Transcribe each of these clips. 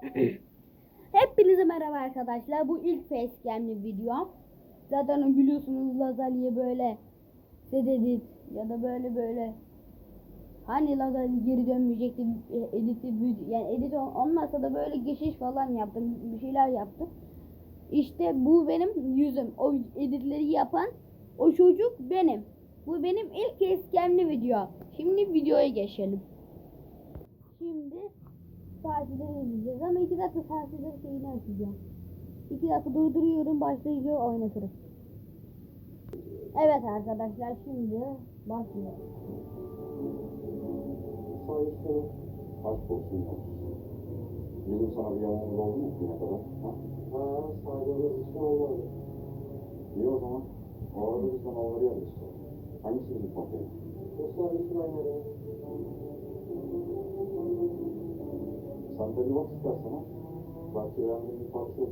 Hepinize merhaba arkadaşlar. Bu ilk facecam'li videom. Zaten biliyorsunuz Lazali'ye böyle sededit ya da böyle böyle hani Lazali geri dönmeyecekti editi yani edit ol- olmasa da böyle geçiş falan yaptım bir şeyler yaptım. İşte bu benim yüzüm. O editleri yapan o çocuk benim. Bu benim ilk facecam'li video. Şimdi videoya geçelim. Şimdi saatleri izleyeceğiz ama iki dakika saatleri şeyini açacağım. İki dakika durduruyorum başlayıcı oynatırım. Evet arkadaşlar şimdi başlıyor. Senin aşk olsun. Bizim sana bir yalanımız oldu mu bugüne kadar? Ha? Ha, sadece için olmadı. İyi o zaman. O arada biz de malları yarız. Hangisi bizim patlayı? Nasıl hangisi ben yarayım? Sen de bir bak istersen ha. Beğendiğin bir parça olur.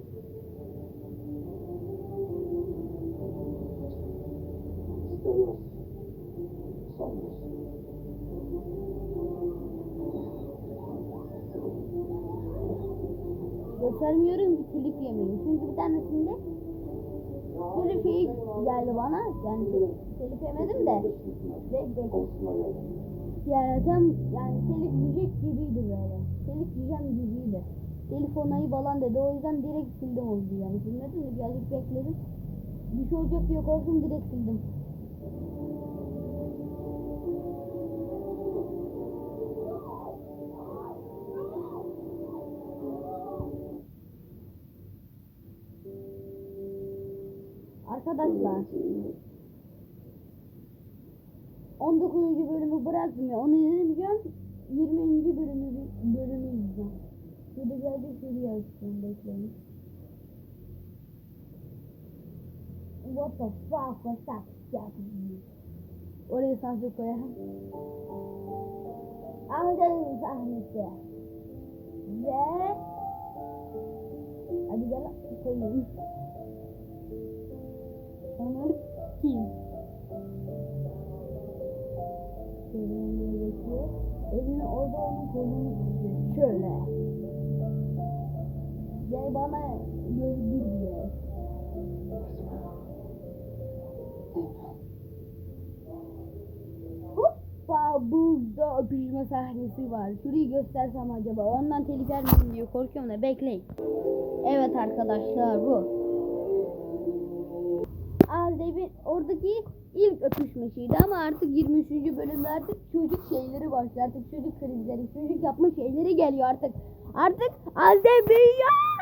İstemez. Sanmıyorsun. Göstermiyorum ki telif yemeyin. Çünkü bir tanesinde şey geldi bana. Yani telif yemedim de. Konusuna geldi. yani tam yani telif yiyecek gibiydi böyle. Telif yiyeceğim gibiydi. Telif onayı falan dedi. O yüzden direkt sildim oldu yani. Silmedim de birazcık bekledim. Bir şey olacak diye korktum direkt sildim. Arkadaşlar 19. bölümü bırakmıyor. Onu izleyeceğim. 20. bölümü bölümü izleyeceğim. Şurada geldi şuraya açacağım bekleyin. What the fuck was that? Japanese. Oraya sansür koyalım. Ahmet'in sahnesi. Ve Hadi gel koyayım. Onları kim? Onun kolunu tutuyor. Şöyle. Gel bana gördür diyor. Hoppa burada öpüşme sahnesi var. Şurayı göstersem acaba. Ondan telif yer miyim diye korkuyorum da bekleyin. Evet arkadaşlar bu. Aldebin oradaki ilk öpüşmesiydi ama artık 23. bölümde artık çocuk şeyleri başlıyor. Artık çocuk krizleri, çocuk yapma şeyleri geliyor artık. Artık Alde büyüyor.